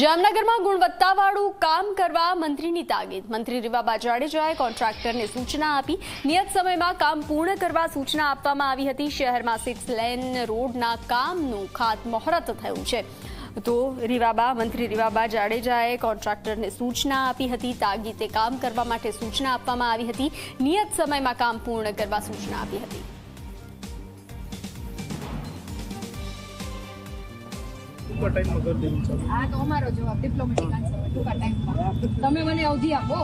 જામનગરમાં ગુણવત્તાવાળું કામ કરવા મંત્રીની તાગીદ મંત્રી રીવાબા જાડેજાએ કોન્ટ્રાક્ટરને સૂચના આપી. નિયત સમયમાં કામ પૂર્ણ કરવા સૂચના આપવામાં આવી હતી. શહેરમાં સિક્સ લેન રોડના કામનું ખાતમુહૂર્ત થયું છે. તો રીવાબા, મંત્રી રીવાબા જાડેજાએ કોન્ટ્રાક્ટરને સૂચના આપી હતી. તાગીદે કામ કરવા માટે સૂચના આપવામાં આવી હતી. નિયત સમયમાં કામ પૂર્ણ કરવા સૂચના આપી હતી. ટૂંકા ટાઈમમાં કરી દેવું છે. આ તો અમારો જવાબ ડિપ્લોમેટિક આન્સર ટૂંકા ટાઈમમાં. તમે મને અવધિ આપો.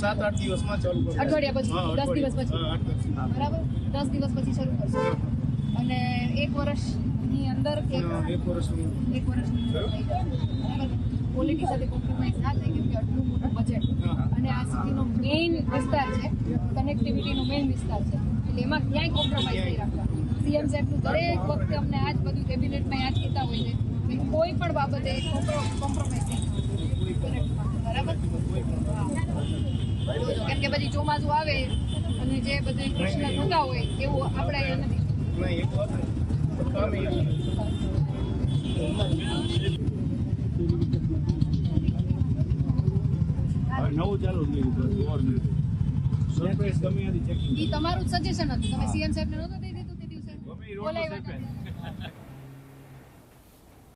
સાત આઠ દિવસમાં ચાલુ કરવું. અઠવાડિયા પછી, દસ દિવસ પછી. હા. બરાબર? દસ દિવસ પછી શરૂ કરશો. અને એક વર્ષની અંદર એક વર્ષની એક વર્ષની અંદર ક્વોલિટી સાથે કોમ્પ્રોમાઇઝ ના થાય કેમ કે આટલું મોટું બજેટ અને આ સિટીનો મેઇન વિસ્તાર છે કનેક્ટિવિટીનો મેઇન વિસ્તાર છે. એટલે એમાં ક્યાંય કોમ્પ્રોમાઇઝ નહીં રાખવા સીએમ સાહેબનું દરેક વખતે અમને આ જ બધું કેબિનેટમાં યાદ કરતા હોય છે. કોઈ પણ બાબતે કોમ્પ્રોમાઇઝ નહીં. બરાબર? કેમ કે પછી ચોમાસું આવે અને જે બધે પ્રશ્ન થતા હોય એવું આપણે એ નથી. નવું ચાલુ સરપ્રાઈઝ ગમે તમારું સજેશન હતું. તમે સીએમ સાહેબને નહોતો દઈ દીધું તે દિવસે